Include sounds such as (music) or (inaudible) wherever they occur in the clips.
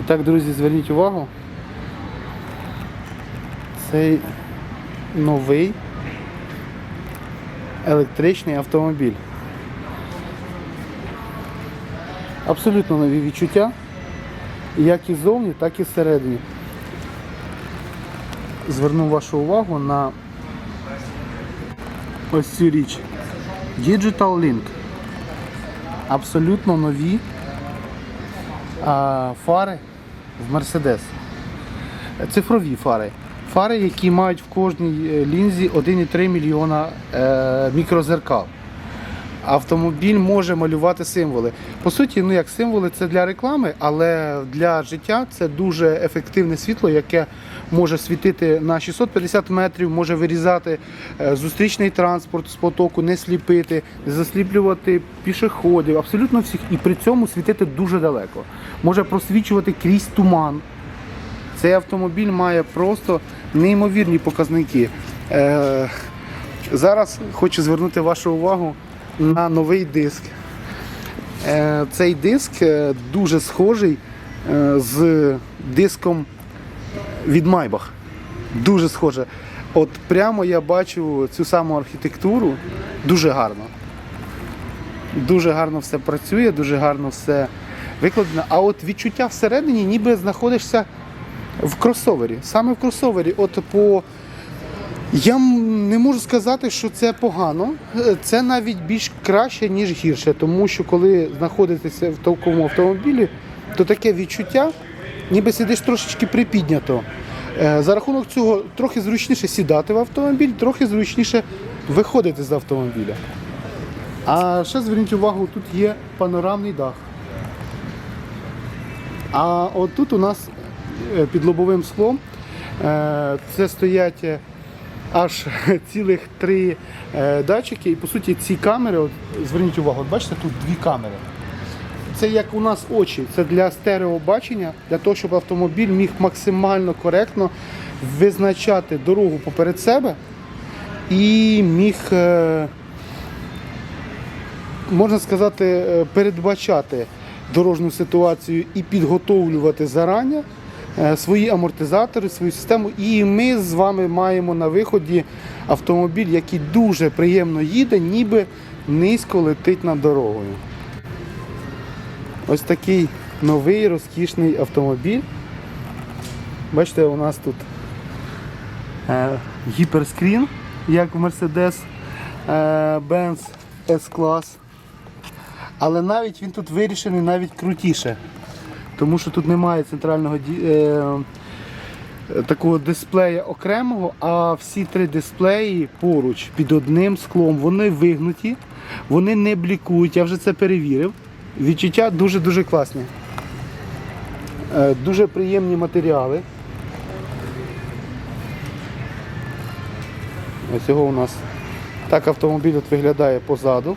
І так, друзі, зверніть увагу. Цей новий електричний автомобіль. Абсолютно нові відчуття, як і ззовні, так і всередині. Зверну вашу увагу на ось цю річ. Digital Link. Абсолютно нові а, фари в Мерседес. Цифрові фари. Фари, які мають в кожній е, лінзі 1,3 мільйона е, мікрозеркал. Автомобіль може малювати символи. По суті, ну як символи це для реклами, але для життя це дуже ефективне світло, яке може світити на 650 метрів, може вирізати е, зустрічний транспорт з потоку, не сліпити, не засліплювати пішоходів, абсолютно всіх, і при цьому світити дуже далеко. Може просвічувати крізь туман. Цей автомобіль має просто неймовірні показники. Е, зараз хочу звернути вашу увагу на новий диск. Е, цей диск е, дуже схожий е, з диском від Maybach. Дуже схоже. От прямо я бачу цю саму архітектуру дуже гарно. Дуже гарно все працює, дуже гарно все викладено. А от відчуття всередині, ніби знаходишся в кросовері. Саме в кросовері. От по я не можу сказати, що це погано. Е, Це навіть більш краще, ніж гірше, тому що коли знаходитеся в такому автомобілі, то таке відчуття, ніби сидиш трошечки припіднято. Е, За рахунок цього трохи зручніше сідати в автомобіль, трохи зручніше виходити з автомобіля. А ще зверніть увагу, тут є панорамний дах. А от тут у нас е, під лобовим склом це стоять аж (laughs) цілих три е, датчики. І по суті ці камери, от, зверніть увагу, от бачите, тут дві камери. Це як у нас очі, це для стереобачення, для того, щоб автомобіль міг максимально коректно визначати дорогу поперед себе і міг, е, можна сказати, е, передбачати дорожню ситуацію і підготовлювати зарані е, свої амортизатори, свою систему. І ми з вами маємо на виході автомобіль, який дуже приємно їде, ніби низько летить над дорогою. Ось такий новий розкішний автомобіль. Бачите, у нас тут е, гіперскрін, як в Mercedes е, Benz S-Class. Але навіть він тут вирішений навіть крутіше. Тому що тут немає центрального е, такого дисплея окремого, а всі три дисплеї поруч під одним склом, вони вигнуті, вони не блікують, я вже це перевірив. Відчуття дуже-дуже класні. Е, Дуже приємні матеріали. Ось його у нас так автомобіль от виглядає позаду.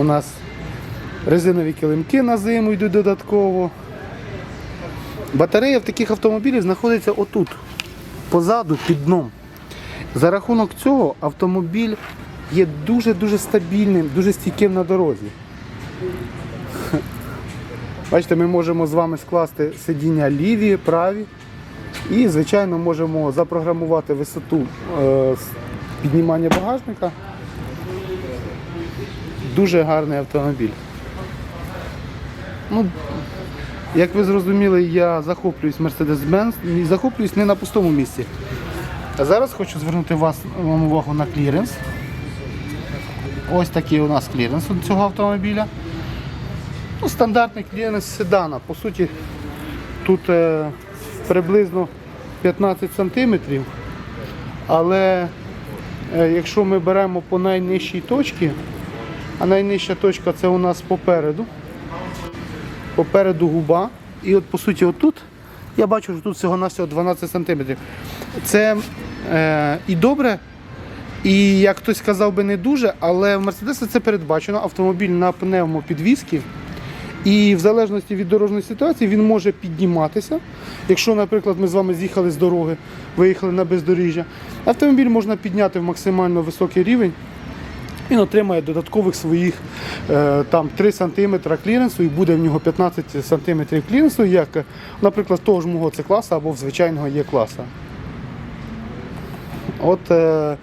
У нас резинові килимки на зиму йдуть додатково. Батарея в таких автомобілях знаходиться отут, позаду, під дном. За рахунок цього автомобіль є дуже-дуже стабільним, дуже стійким на дорозі. Бачите, ми можемо з вами скласти сидіння ліві, праві. І, звичайно, можемо запрограмувати висоту е, піднімання багажника. Дуже гарний автомобіль. Ну, як ви зрозуміли, я захоплююсь Mercedes-Benz і захоплююсь не на пустому місці. А зараз хочу звернути вас вам увагу на кліренс. Ось такий у нас кліренс у цього автомобіля. Ну, стандартний кліренс седана. По суті, тут е, приблизно 15 сантиметрів. Але е, якщо ми беремо по найнижчій точці, а найнижча точка це у нас попереду. Попереду губа. І от по суті отут я бачу, що тут всього-навсього 12 см. Це е, і добре, і як хтось сказав би не дуже, але в Мерседесі це передбачено. Автомобіль на пневмопідвізці. І в залежності від дорожньої ситуації він може підніматися. Якщо, наприклад, ми з вами з'їхали з дороги, виїхали на бездоріжжя, автомобіль можна підняти в максимально високий рівень Він отримає додаткових своїх е, там 3 см кліренсу і буде в нього 15 см кліренсу, як, наприклад, того ж мого C класа або в звичайного Є класа. От, е,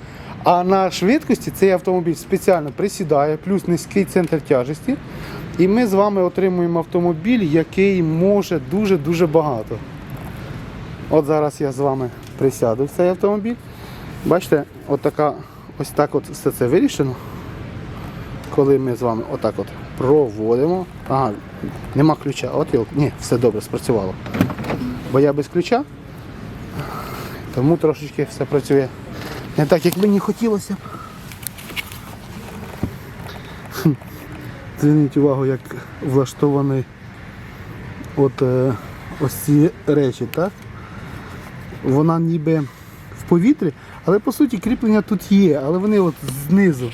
а на швидкості цей автомобіль спеціально присідає, плюс низький центр тяжесті. І ми з вами отримуємо автомобіль, який може дуже-дуже багато. От зараз я з вами присяду в цей автомобіль. Бачите, от така, ось так от все це вирішено. Коли ми з вами отак от проводимо. Ага, нема ключа. От його. Ні, все добре, спрацювало. Бо я без ключа, тому трошечки все працює не так, як мені хотілося. Зверніть увагу, як влаштовані от, е, ось ці речі, так? Вона ніби повітрі, але по суті кріплення тут є, але вони от знизу.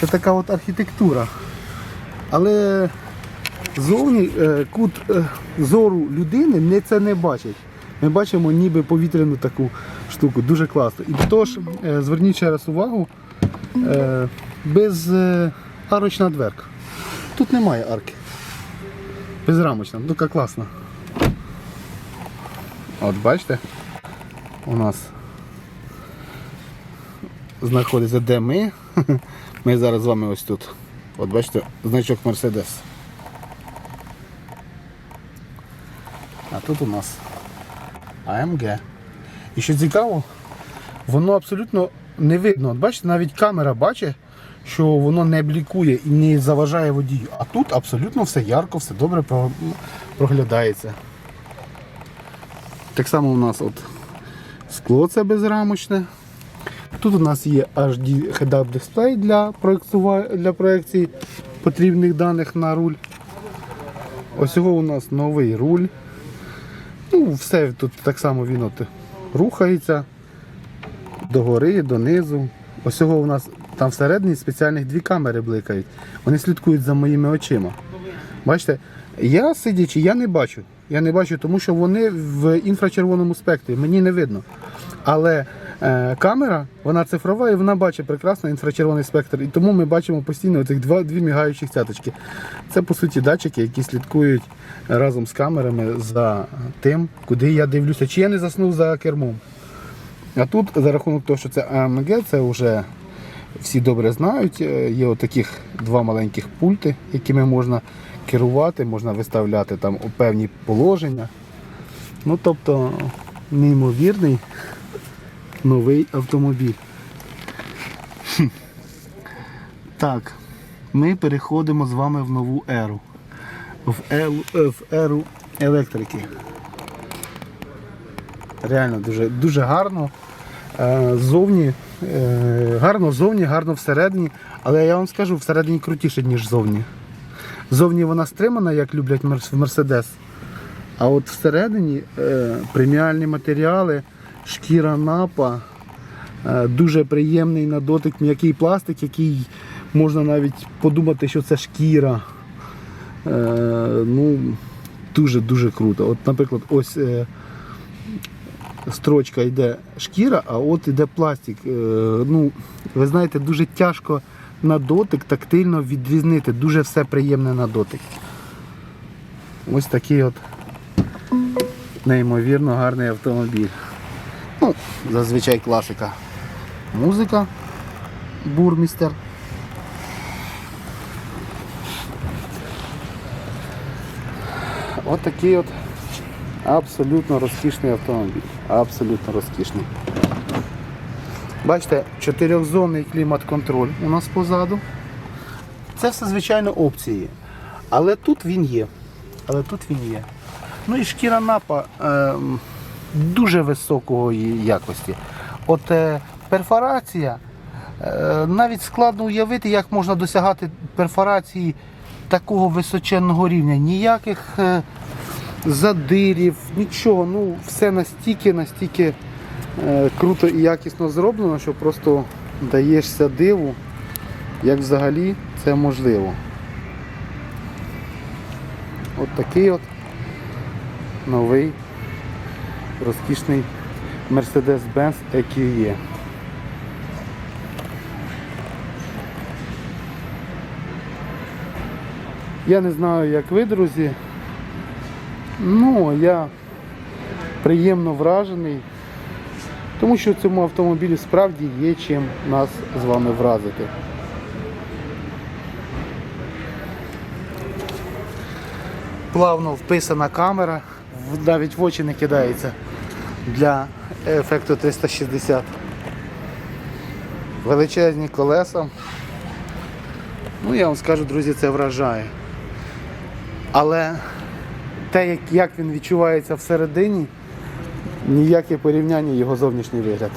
Це така от архітектура. Але зовні е, кут е, зору людини не це не бачить. Ми бачимо ніби повітряну таку штуку, дуже класно. І до того ж, е, зверніть ще раз увагу, без арочна дверка. Тут немає арки. Безрамочна, ну класна. От бачите, у нас знаходиться де ми. (laughs) Ми зараз з вами ось тут. От бачите, значок Мерседес. А тут у нас AMG. І що цікаво, воно абсолютно не видно. От бачите, навіть камера бачить, що воно не блікує і не заважає водію. А тут абсолютно все ярко, все добре проглядається. Так само у нас от скло це безрамочне. Тут у нас є HD head-up дисплей для, для проекції потрібних даних на руль. Ось цього у нас новий руль. Ну, все тут так само він от рухається догори, донизу. Ось цього у нас там всередині спеціальних дві камери бликають. Вони слідкують за моїми очима. Бачите, я сидячи, я не бачу. Я не бачу, тому що вони в інфрачервоному спектрі, мені не видно. Але камера, вона цифрова і вона бачить прекрасно інфрачервоний спектр. І тому ми бачимо постійно цих два, дві мігаючі цяточки. Це по суті датчики, які слідкують разом з камерами за тим, куди я дивлюся, чи я не заснув за кермом. А тут за рахунок того, що це AMG, це вже всі добре знають. е, Є отаких два маленьких пульти, якими можна керувати, можна виставляти там у певні положення. Ну тобто неймовірний новий автомобіль. Так, ми переходимо з вами в нову еру. В еру, е, в еру електрики. Реально дуже, дуже гарно. Е, Зовні, е, гарно зовні, гарно всередині, але я вам скажу, всередині крутіше, ніж зовні. Зовні вона стримана, як люблять в Мерседес. А от всередині преміальні матеріали, шкіра напа, е, дуже приємний на дотик м'який пластик, який можна навіть подумати, що це шкіра. Е, ну, дуже-дуже круто. От, наприклад, ось е, строчка йде шкіра, а от йде пластик. Ну, ви знаєте, дуже тяжко на дотик тактильно відрізнити. Дуже все приємне на дотик. Ось такий от неймовірно гарний автомобіль. Ну, зазвичай класика. Музика, бурмістер. От такий от абсолютно розкішний автомобіль. Абсолютно розкішний. Бачите, чотирьохзонний клімат-контроль у нас позаду. Це все, звичайно, опції. Але тут він є. Але тут він є. Ну і шкіра напа е, дуже високої якості. От е, перфорація, е, навіть складно уявити, як можна досягати перфорації такого височенного рівня. Ніяких е, задирів, нічого. Ну, все настільки, настільки круто і якісно зроблено, що просто даєшся диву, як взагалі це можливо. От такий от новий розкішний Mercedes-Benz EQE. Я не знаю, як ви, друзі. Ну, я приємно вражений, тому що в цьому автомобілі справді є чим нас з вами вразити. Плавно вписана камера, навіть в очі не кидається для ефекту 360. Величезні колеса. Ну, я вам скажу, друзі, це вражає. Але те, як, він відчувається всередині, ніяке порівняння його зовнішній вигляд.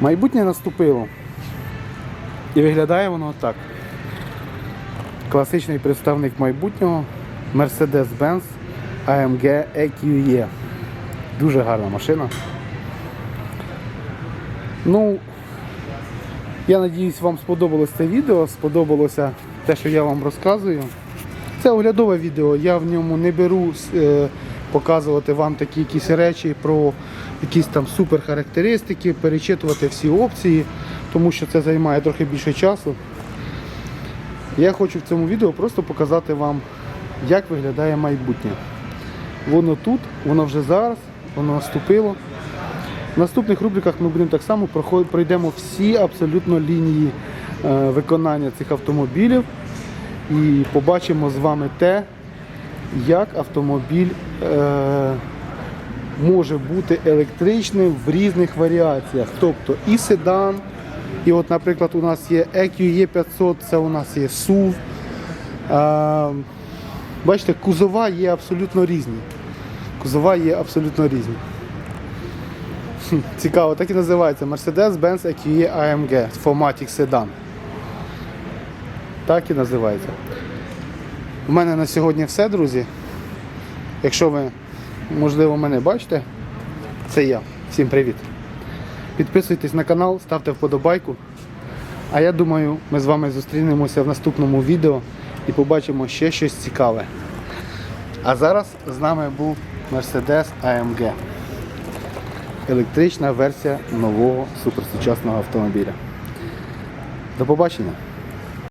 Майбутнє наступило. І виглядає воно так. Класичний представник майбутнього Mercedes-Benz AMG EQE. Дуже гарна машина. Ну, я надіюсь, вам сподобалось це відео, сподобалося те, що я вам розказую. Це оглядове відео, я в ньому не беру е, показувати вам такі якісь речі про якісь там суперхарактеристики, перечитувати всі опції, тому що це займає трохи більше часу. Я хочу в цьому відео просто показати вам, як виглядає майбутнє. Воно тут, воно вже зараз, воно наступило. В наступних рубриках ми будемо так само пройдемо всі абсолютно лінії е, виконання цих автомобілів і побачимо з вами те, як автомобіль е, може бути електричним в різних варіаціях. Тобто і седан, і от, наприклад, у нас є EQE 500, це у нас є SUV. Е, бачите, кузова є абсолютно різні. Кузова є абсолютно різні. Цікаво, так і називається Mercedes-Benz EQE AMG Formatic Sedan. Так і називається. У мене на сьогодні все, друзі. Якщо ви, можливо, мене бачите, це я. Всім привіт. Підписуйтесь на канал, ставте вподобайку. А я думаю, ми з вами зустрінемося в наступному відео і побачимо ще щось цікаве. А зараз з нами був Mercedes AMG. Електрична версія нового суперсучасного автомобіля. До побачення!